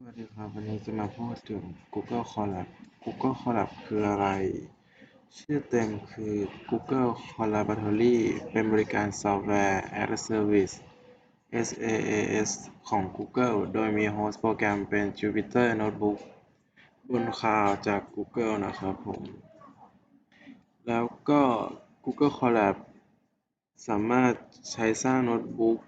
สวัสดีครับ วันนี้จะมาพูดถึง Google Colab Google Colab คืออะไร ชื่อเต็มคือ Google Collaboratory เป็นบริการซอฟต์แวร์ as a Service SaaS ของ Google โดยมีโฮสต์โปรแกรมเป็น Jupyter Notebook บนคลาวจาก Google นะครับผม แล้วก็ Google Colab สามารถใช้สร้างโน้ตบุ๊ก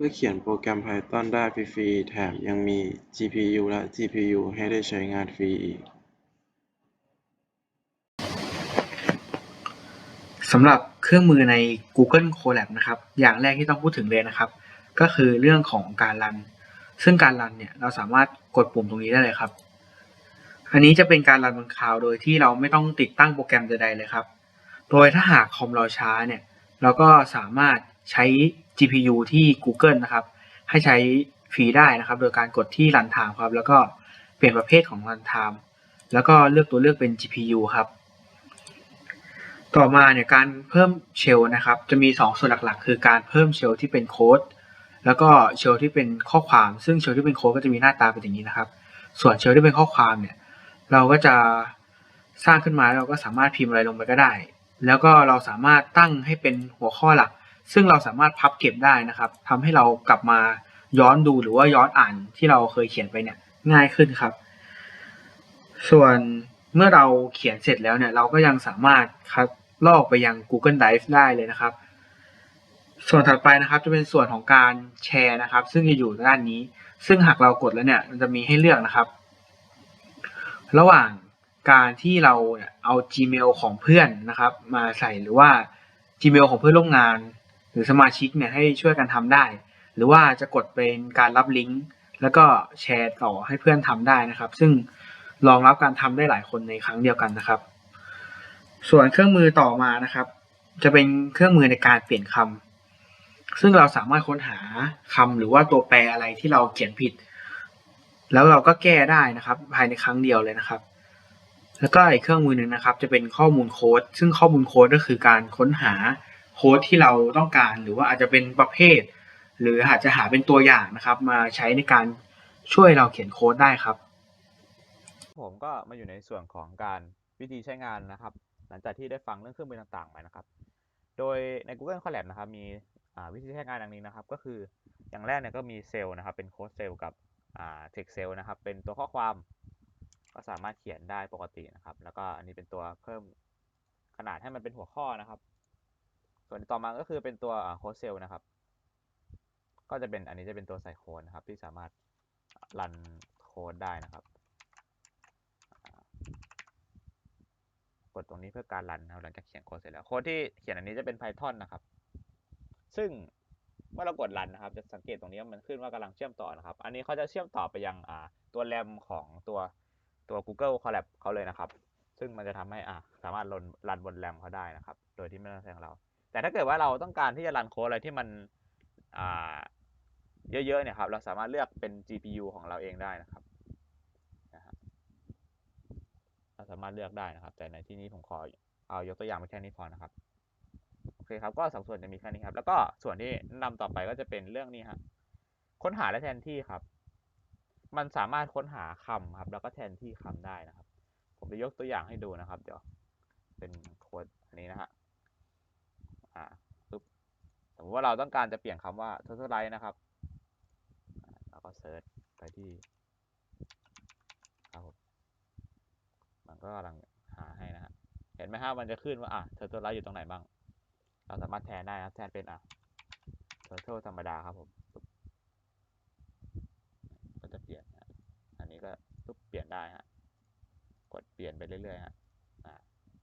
เพื่อเขียนโปรแกรม Python ได้ฟรี ๆ แถมยังมี GPU และ GPU ให้ได้ใช้งานฟรีอีก สำหรับเครื่องมือใน Google Colab นะครับ อย่างแรกที่ต้องพูดถึงเลยนะครับ ก็คือเรื่องของการรัน ซึ่งการรันเนี่ย เราสามารถกดปุ่มตรงนี้ได้เลยครับ อันนี้จะเป็นการรันบนคลาวด์โดยที่เราไม่ต้องติดตั้งโปรแกรมใดๆเลยครับ โดยถ้าหากคอมเราช้าเนี่ย เราก็สามารถ ใช้ GPU ที่ Google นะครับ ให้ใช้ฟรีได้นะครับ โดยการกดที่ Run Time ครับ แล้วก็เปลี่ยนประเภทของ Run Time แล้วก็เลือกตัวเลือกเป็น GPU ครับ ต่อมาเนี่ยการเพิ่มเชลนะครับ จะมี 2 ส่วนหลักๆ คือการเพิ่มเชลที่เป็นโค้ดแล้วก็เชลที่เป็นข้อความ ซึ่งเชลที่เป็นโค้ดก็จะมีหน้าตาเป็นอย่างนี้นะครับ ส่วนเชลที่เป็นข้อความเนี่ย เราก็จะสร้างขึ้นมาเราก็สามารถพิมพ์อะไรลงไปก็ได้ แล้วก็เราสามารถตั้งให้เป็นหัวข้อหลัก ซึ่งเราสามารถพับเก็บได้นะครับทำให้เรากลับมาย้อนดูหรือว่าย้อนอ่านที่เราเคยเขียนไปเนี่ยง่ายขึ้นครับ ส่วนเมื่อเราเขียนเสร็จแล้วเนี่ยเราก็ยังสามารถคัดลอกไปยัง Google Drive ได้เลยนะครับ ส่วนถัดไปนะครับจะเป็นส่วนของการแชร์นะครับ ซึ่งจะอยู่ด้านนี้ ซึ่งหากเรากดแล้วเนี่ยมันจะมีให้เลือกนะครับ ระหว่างการที่เราเนี่ยเอา Gmail ของเพื่อนนะครับ มาใส่หรือว่า Gmail ของเพื่อนร่วมงาน หรือสมาชิกเนี่ยให้ช่วยกันทำได้ หรือว่าจะกดเป็นการรับลิงก์แล้วก็แชร์ต่อให้เพื่อนทำได้นะครับ ซึ่งรองรับการทำได้หลายคนในครั้งเดียวกันนะครับ ส่วนเครื่องมือต่อมานะครับ จะเป็นเครื่องมือในการเปลี่ยนคำซึ่งเราสามารถค้นหาคำหรือว่าตัวแปรอะไรที่เราเขียนผิด แล้วเราก็แก้ได้นะครับ ภายในครั้งเดียวเลยนะครับ แล้วก็อีกเครื่องมือหนึ่งนะครับ จะเป็นข้อมูลโค้ดซึ่งข้อมูลโค้ดก็คือการค้นหา โค้ดที่เราต้องการ หรือว่าอาจจะเป็นประเภท หรืออาจจะหาเป็นตัวอย่างนะครับ มาใช้ในการช่วยเราเขียนโค้ดได้ครับ ผมก็มาอยู่ในส่วนของการวิธีใช้งานนะครับ หลังจากที่ได้ฟังเรื่องเครื่องมือต่างๆไปนะครับ โดยใน Google Colab นะครับมีวิธีใช้งานดังนี้นะครับ ก็คืออย่างแรกเนี่ยก็มีเซลล์นะครับ เป็นโค้ดเซลล์กับเทคเซลล์นะครับ เป็นตัวข้อความก็สามารถเขียนได้ปกตินะครับ แล้วก็อันนี้เป็นตัวเพิ่มขนาดให้มันเป็นหัวข้อนะครับ ส่วนต่อมาก็คือเป็นตัวโค้ดเซลนะครับ ก็จะเป็นอันนี้จะเป็นตัวใส่โค้ดนะครับ ที่สามารถรันโค้ดได้นะครับ กดตรงนี้เพื่อการรันนะครับหลังจากเขียนโค้ดเสร็จแล้ว โค้ดที่เขียนอันนี้จะเป็น Python นะครับ ซึ่งเมื่อเรากดรันนะครับ จะสังเกตตรงนี้มันขึ้นว่ากำลังเชื่อมต่อนะครับ อันนี้เขาจะเชื่อมต่อไปยังตัวแรมของตัวตัว Google Collab เขาเลยนะครับ ซึ่งมันจะทำให้สามารถรันรันบนแรมเขาได้นะครับ โดยที่ไม่ต้องใช้ของเรา แต่ถ้าเกิดว่าเราต้องการที่จะรันโค้ดอะไรที่มันเยอะๆเนี่ยครับ เราสามารถเลือกเป็น GPU ของเราเองได้นะครับเราสามารถเลือกได้นะครับ แต่ในที่นี้ผมขอเอายกตัวอย่างไปแค่นี้พอนะครับ โอเคครับ ก็สองส่วนจะมีแค่นี้ครับ แล้วก็ส่วนที่นำต่อไปก็จะเป็นเรื่องนี้ครับค้นหาและแทนที่ครับ มันสามารถค้นหาคำครับ แล้วก็แทนที่คำได้นะครับ ผมจะยกตัวอย่างให้ดูนะครับ เดี๋ยว เป็นโค้ดอันนี้นะฮะ อ่าปึ๊บสมมติว่าเราต้องการจะเปลี่ยนคำว่า total light นะครับแล้วก็เซิร์ชไปที่ครับผมมันก็กำลังหาให้นะฮะเห็นไหมฮะมันจะขึ้นว่าอะเทอร์เทลไลท์อยู่ตรงไหนบ้าง เราสามารถแทนได้ครับแทนเป็นอะเทอร์เทลธรรมดาครับผมก็จะเปลี่ยนอันนี้ก็ปุ๊บเปลี่ยนได้ฮะกดเปลี่ยนไปเรื่อยๆฮะ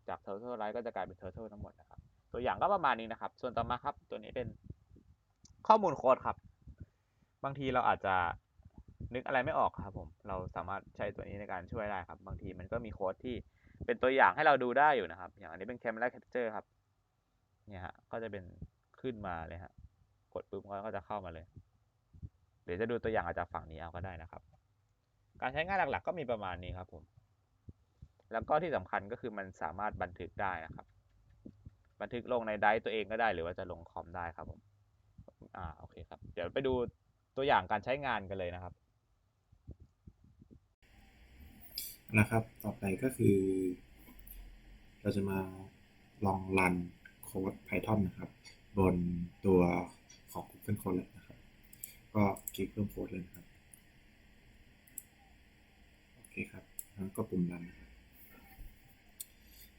จากเทอร์เทลไลท์ก็จะกลายเป็นเทอร์เทลทั้งหมดนะครับ ตัวอย่างก็ประมาณนี้นะครับ ส่วนต่อมาครับ ตัวนี้เป็นข้อมูลโค้ดครับ บางทีเราอาจจะนึกอะไรไม่ออกครับ ผม เราสามารถใช้ตัวนี้ในการช่วยได้ครับ บางทีมันก็มีโค้ดที่เป็นตัวอย่างให้เราดูได้อยู่นะครับ อย่างอันนี้เป็น camera capture ครับ เนี่ยฮะ ก็จะเป็นขึ้นมาเลยฮะ กดปุ๊บก็จะเข้ามาเลย เดี๋ยวจะดูตัวอย่างอาจจะฝั่งนี้เอาก็ได้นะครับ การใช้งานหลักๆ ก็มีประมาณนี้ครับผม แล้วก็ที่สำคัญก็คือมันสามารถบันทึกได้นะครับ บันทึกลงในไดร์ตัวเองก็ได้ หรือว่าจะลงคอมได้ครับผมอ่าโอเคครับ เดี๋ยวไปดูตัวอย่างการใช้งานกันเลยนะครับ นะครับ ต่อไปก็คือ เราจะมาลองรันโค้ด Python นะครับ บนตัวของ Google Colab นะครับ ก็คลิกเพิ่มโค้ดเลยนะครับ โอเคครับแล้วก็ปุ่มรันนะครับ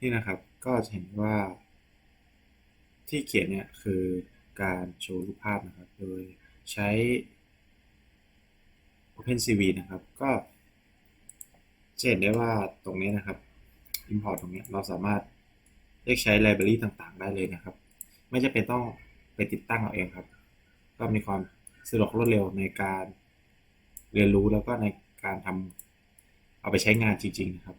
นี่นะครับ ก็จะเห็นว่า ที่เขียนเนี่ยคือการโชว์รูปภาพนะครับ โดยใช้ OpenCV นะครับ ก็จะเห็นได้ว่าตรงนี้นะครับ Import ตรงนี้เราสามารถเรียกใช้ Library ต่างๆ ได้เลยนะครับ ไม่จำเป็นต้องไปติดตั้งเอาเองครับ ก็มีความสะดวกรวดเร็วในการเรียนรู้แล้วก็ในการทำเอาไปใช้งานจริง ๆ นะครับ